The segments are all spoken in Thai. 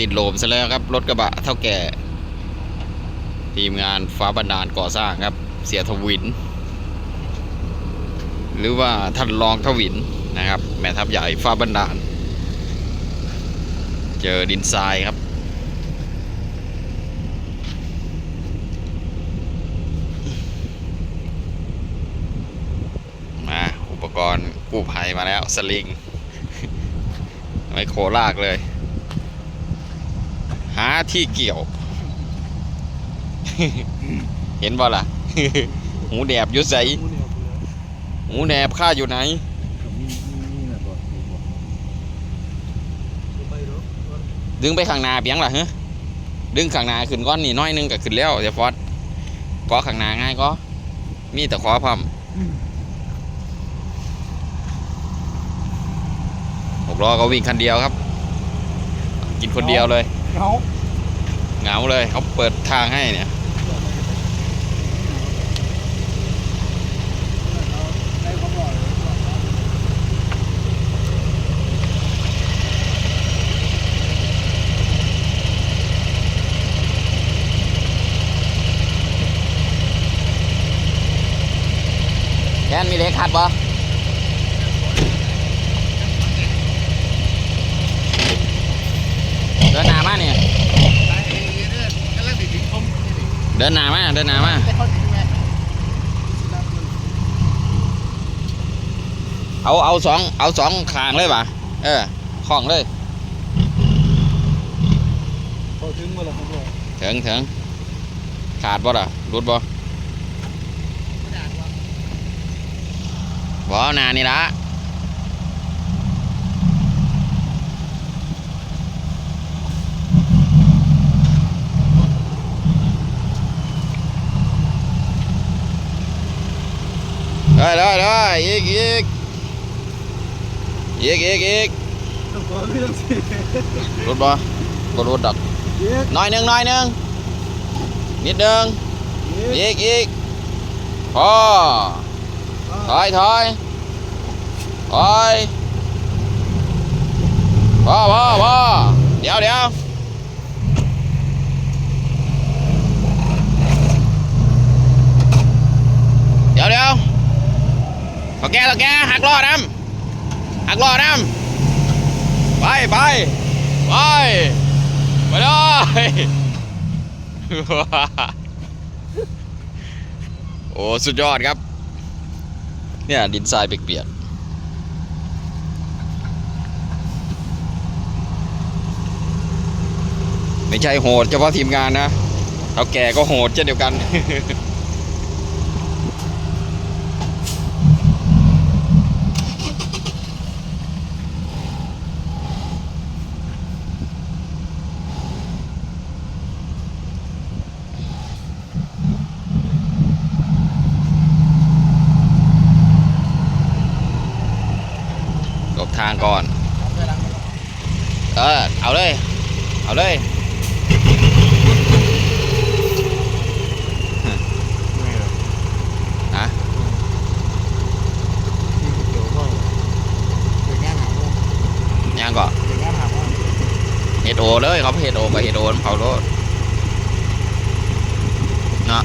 ติดโลมซะแล้วครับ รถกระบะเท่าแก่ ทีมงานฟ้าบันดาลก่อสร้างครับ เสียทวิน หรือว่าท่านรองทวินนะครับ แม่ทัพใหญ่ฟ้าบันดาล เจอดินทรายครับมาอุปกรณ์กู้ภัยมาแล้วสลิง ไม่โคลากเลย หาที่เกี่ยว เห็นบ่ล่ะ หูแดบอยุใสหูแดบข้าอยู่ไหนดึงไปข้างหน้าเปียงล่ะฮะดึงข้างหน้าขึ้นก้อนนี่น้อยนึงก็ขึ้นแล้วเดี๋ยวฟอสก็ข้างหน้าง่ายก็มีแต่ขอพร้อมหกล้อก็วิ่งคันเดียวครับ กินคนเดียวเลย เขาเหงาเลยเขาเปิดทางให้เนี่ยได้ความหล่อเลยแกนมีเล็กขัดบ่ เดินหน้ามาเนี่ยเดินหน้ามาเดินหน้ามาได้เข้าถึงไหมเอาเอาสองเอาสองขางเลยป่ะเออของเลยเถึงเมื่อไหร่ครับพ่อถึงถึงขาดบ่ล่ะรุดบ่บ่เอาหนานี่ละ ได้ได้ได้อีกอีกอีกอีกอีกต้องขอเรื่องสิรุดบ่บ่รุดดอกเย็กน้อยหนึ่งน้อยหนึ่งนิดหนึ่งเย็กอีกอีกพอถอยถอยถอยพอพอพอเดี๋ยวเดี๋ยวเดี๋ยวเดี๋ยว ตอแกตอแกหักล้อน้ำหักล้อน้ำไปไปไปไปเลยโอ้สุดยอดครับ เนี่ย ดินทรายเปียกๆไม่ใช่โหดเฉพาะทีมงานนะเท่าแก่ก็โหดเช่นเดียวกันางก่อน เออ เอาเลย เอาเลยฮะเดี๋ยวพ่อเดี๋ยวงานหาพ่อยังก่อนเดี๋ยวงานหาพ่อเฮดโอเลยเขาเฮดโอกับเฮดโอมันเผารถเนาะ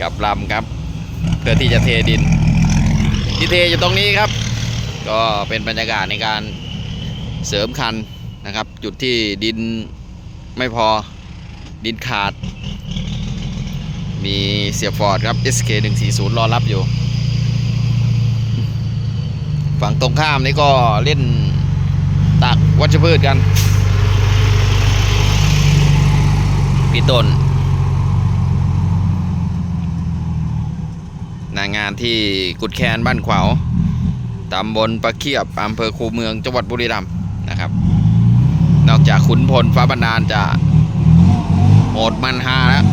กลับลำครับ เพื่อที่จะเทดิน ที่เทอยู่ตรงนี้ครับ ก็เป็นบรรยากาศในการเสริมคันนะครับ จุดที่ดินไม่พอดินขาด มีเสียฟอร์ดครับ SK 140รอรับอยู่ ฝั่งตรงข้ามนี่ก็เล่นตักวัชพืชกัน พี่ต้นหนางานที่กุดแคนบ้านขวาวตำบลประเคียบอำเภอคูเมืองจังหวัดบุรีรัมย์นะครับ นอกจากขุนพลฟ้าบันดาลจะโหดมันฮาแล้ว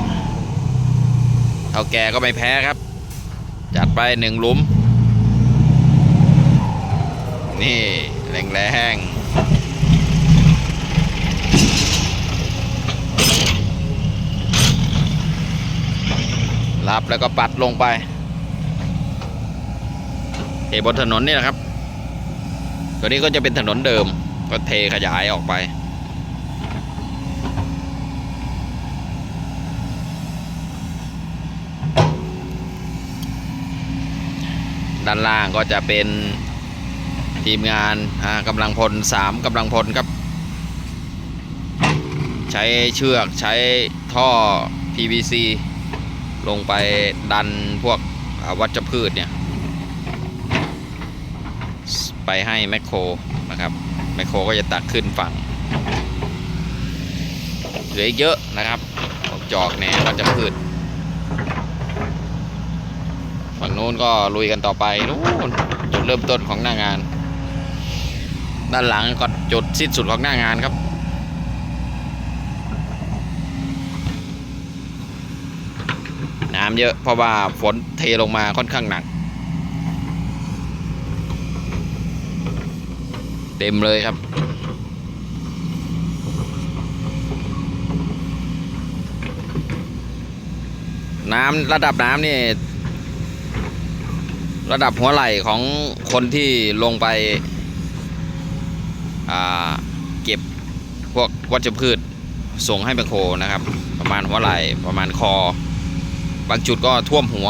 เท่าแก่ก็ไม่แพ้ครับ จัดไปหนึ่งลุม นี่แรงแรงับแล้วก็ปัดลงไปเทบนถนนนี่นะครับ ตัวนี้ก็จะเป็นถนนเดิม ก็เทขยายออกไป ด้านล่างก็จะเป็นทีมงานกำลังพลสามกำลังพลครับ ใช้เชือกใช้ท่อ PVC ลงไปดันพวกวัชพืชเนี่ย ไปให้แมคโครนะครับแมคโครก็จะตักขึ้นฝั่งเหลืออีกเยอะนะครับพวกจอกแหนวัชพืชฝั่งนู้นก็ลุยกันต่อไปนู้นจุดเริ่มต้นของหน้างาน ด้านหลังก็จุดสิ้นสุดของหน้างานครับำเยอะ เพราะว่าฝนเทลงมาค่อนข้างหนัก เต็มเลยครับ น้ำระดับน้ำนี่ ระดับหัวไหล่ของคนที่ลงไปเก็บพวกวัชพืชส่งให้แมคโครนะครับ ประมาณหัวไหล่ประมาณคอ บางจุดก็ท่วมหัว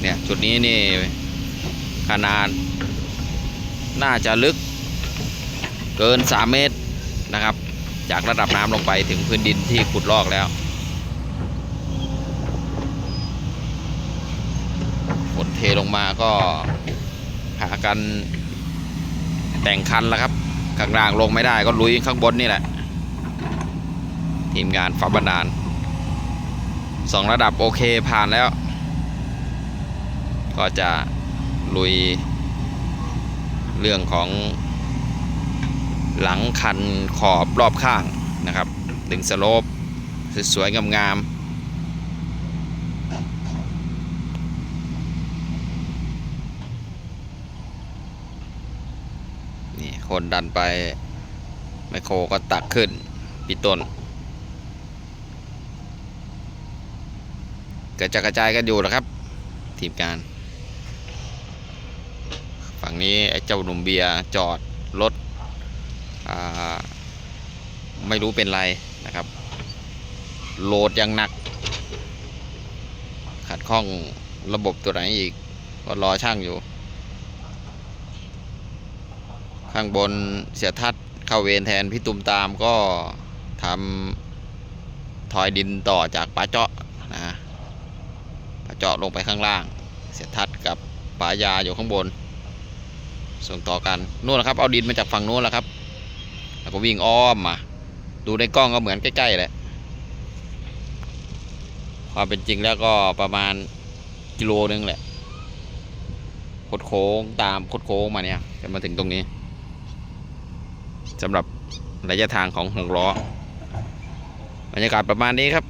เนี่ยจุดนี้นี่ขนาด น่าจะลึกเกิน 3 เมตรนะครับ จากระดับน้ำลงไปถึงพื้นดินที่ขุดลอกแล้วฝนเทลงมาก็หากันแต่งคันแล้วครับ ข้างล่างลงไม่ได้ก็ลุยข้างบนนี่แหละ ทีมงานฝาบันดาลสองระดับโอเคผ่านแล้ว ก็จะลุยเรื่องของหลังคันขอบรอบข้างนะครับดึงสโลปสวยๆงามๆนี่คนดันไปไมโครก็ตักขึ้นปีต้น กระจกระจายกันอยู่นะครับ ทีมงาน ฝั่งนี้ไอ้เจ้าหนุ่มเบียร์จอดรถไม่รู้เป็นไรนะครับ โหลดยังหนัก ขัดข้องระบบตัวไหนอีก ก็รอช่างอยู่ ข้างบนเสียทัศน์เข้าเวรแทนพี่ตุมตามก็ทำถอยดินต่อจากป่าเจาะนะ เจาะลงไปข้างล่าง เสียทัศน์กับปายาอยู่ข้างบน ส่งต่อกันนู่นนะครับเอาดินมาจากฝั่งนู้นแล้วครับ แล้วก็วิ่งอ้อมมา ดูในกล้องก็เหมือนใกล้ๆแหละความเป็นจริงแล้วก็ประมาณกิโลนึงแหละคดโค้งตามคดโค้งมาเนี่ยจะมาถึงตรงนี้สำหรับระยะทางของหกล้อบรรยากาศประมาณนี้ครับ